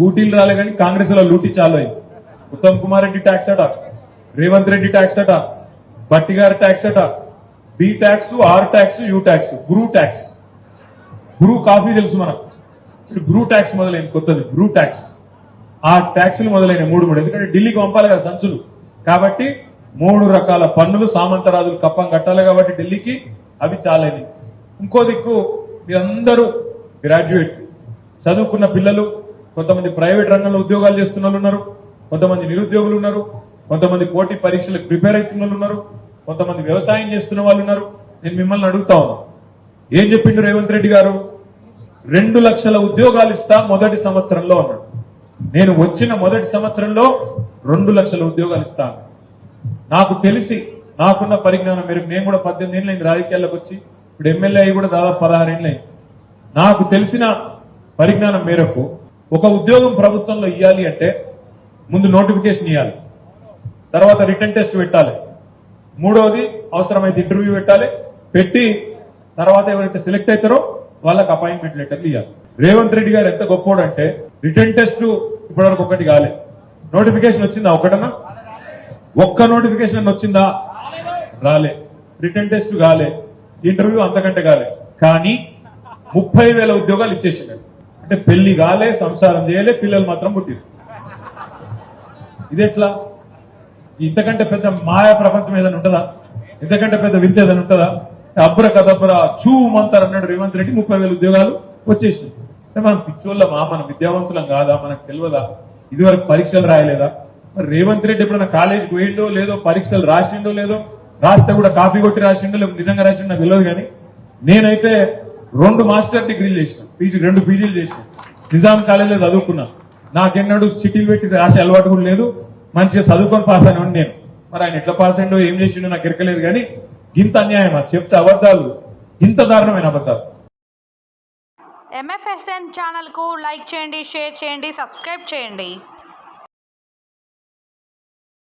స్కూటీలు రాలే కానీ కాంగ్రెస్లో లూటీ చాలు అయింది. ఉత్తమ్ కుమార్ రెడ్డి ట్యాక్స్ అట రేవంత్ రెడ్డి ట్యాక్స్ అట భట్టి గారి ట్యాక్స్ అట B tax R tax U tax Bru tax Bru coffee తెలుసు మనకు. ఇప్పుడు బ్రూ ట్యాక్స్ మొదలైంది కొత్తది. బ్రూ ట్యాక్స్ ఆ ట్యాక్సులు మొదలైన మూడు మూడు. ఎందుకంటే ఢిల్లీకి పంపాలి కదా సంచులు. కాబట్టి మూడు రకాల పన్నులు సామంతరాజులు కప్పం కట్టాలి కాబట్టి ఢిల్లీకి అవి చాలైనవి ఇంకో దిక్కు మీరందరూ గ్రాడ్యుయేట్ చదువుకున్న పిల్లలు కొంతమంది ప్రైవేట్ రంగంలో ఉద్యోగాలు చేస్తున్న వాళ్ళు ఉన్నారు కొంతమంది నిరుద్యోగులు ఉన్నారు కొంతమంది పోటీ పరీక్షలకు ప్రిపేర్ అవుతున్న వాళ్ళు ఉన్నారు కొంతమంది వ్యవసాయం చేస్తున్న వాళ్ళు ఉన్నారు. నేను మిమ్మల్ని అడుగుతా ఉన్నా. ఏం చెప్పిండు రేవంత్ రెడ్డి గారు? రెండు లక్షల ఉద్యోగాలు ఇస్తా మొదటి సంవత్సరంలో అన్నాడు. నేను వచ్చిన మొదటి సంవత్సరంలో రెండు లక్షల ఉద్యోగాలు ఇస్తాను నాకు తెలిసి నాకున్న పరిజ్ఞానం మేరకు నేను కూడా పద్దెనిమిది ఏళ్ళు అయింది రాజకీయాల్లోకి వచ్చి ఇప్పుడు ఎమ్మెల్యే అయ్యి కూడా దాదాపు పదహారు అయింది నాకు తెలిసిన పరిజ్ఞానం మేరకు ఒక ఉద్యోగం ప్రభుత్వంలో ఇవ్వాలి అంటే ముందు నోటిఫికేషన్ ఇవ్వాలి తర్వాత రిటర్న్ టెస్ట్ పెట్టాలి. మూడవది అవసరమైతే ఇంటర్వ్యూ పెట్టాలి. పెట్టి తర్వాత ఎవరైతే సెలెక్ట్ అవుతారో వాళ్ళకి అపాయింట్మెంట్ లెటర్లు ఇవ్వాలి రేవంత్ రెడ్డి గారు ఎంత గొప్పోడంటే రిటర్న్ టెస్ట్ ఇప్పటివరకు ఒకటి కాలే. నోటిఫికేషన్ వచ్చిందా ఒకటనా ఒక్క నోటిఫికేషన్ వచ్చిందా? రాలే. రిటర్న్ టెస్ట్ కాలే. ఇంటర్వ్యూ అంతకంటే కాలే. కానీ ముప్పై వేల ఉద్యోగాలు ఇచ్చేసిండు అంటే పెళ్ళి కాలే సంసారం చేయలే పిల్లలు మాత్రం పుట్టిరు. ఇది ఎట్లా ఇంతకంటే పెద్ద మాయా ప్రపంచం ఏదైనా ఉంటుందా? ఇంతకంటే పెద్ద వింత ఏదైనా ఉంటుందా? అబ్బుర కదబ్బుర చూమంతారు అన్నాడు రేవంత్ రెడ్డి ముప్పై వేల ఉద్యోగాలు వచ్చేసినాయి. మనం పిచ్చోళ్ళమా? మనం విద్యావంతులం కాదా? మనకు తెలియదా ఇదివరకు పరీక్షలు రాయలేదా? మరి రేవంత్ రెడ్డి ఎప్పుడైనా కాలేజీకి పోయిండో లేదో పరీక్షలు రాసిండో లేదో రాస్తే కూడా కాపీ కొట్టి రాసిండో లేకపోతే నిజంగా రాసిండో నాకు తెలియదు కానీ నేనైతే రెండు మాస్టర్ డిగ్రీలు చేసిన పీజీ రెండు పీజీలు చేసిన. నిజాం కాలేజీలో చదువుకున్నా. నాకెన్నడూ చిటీలు పెట్టి రాసే అలవాటు కూడా లేదు. మంచిగా చదువుకొని పాస్ అని నేను. మరి ఆయన ఎట్లా పాస్ అయిండో ఏం చేసిండో నాకు ఎరకలేదు కానీ ఇంత అన్యాయం అది. చెప్తే అబద్ధాలు. ఇంత దారుణమైన అబద్ధాలు. ఎంఎఫ్ఎస్ఎన్ ఛానల్కు లైక్ చేయండి షేర్ చేయండి సబ్స్క్రైబ్ చేయండి.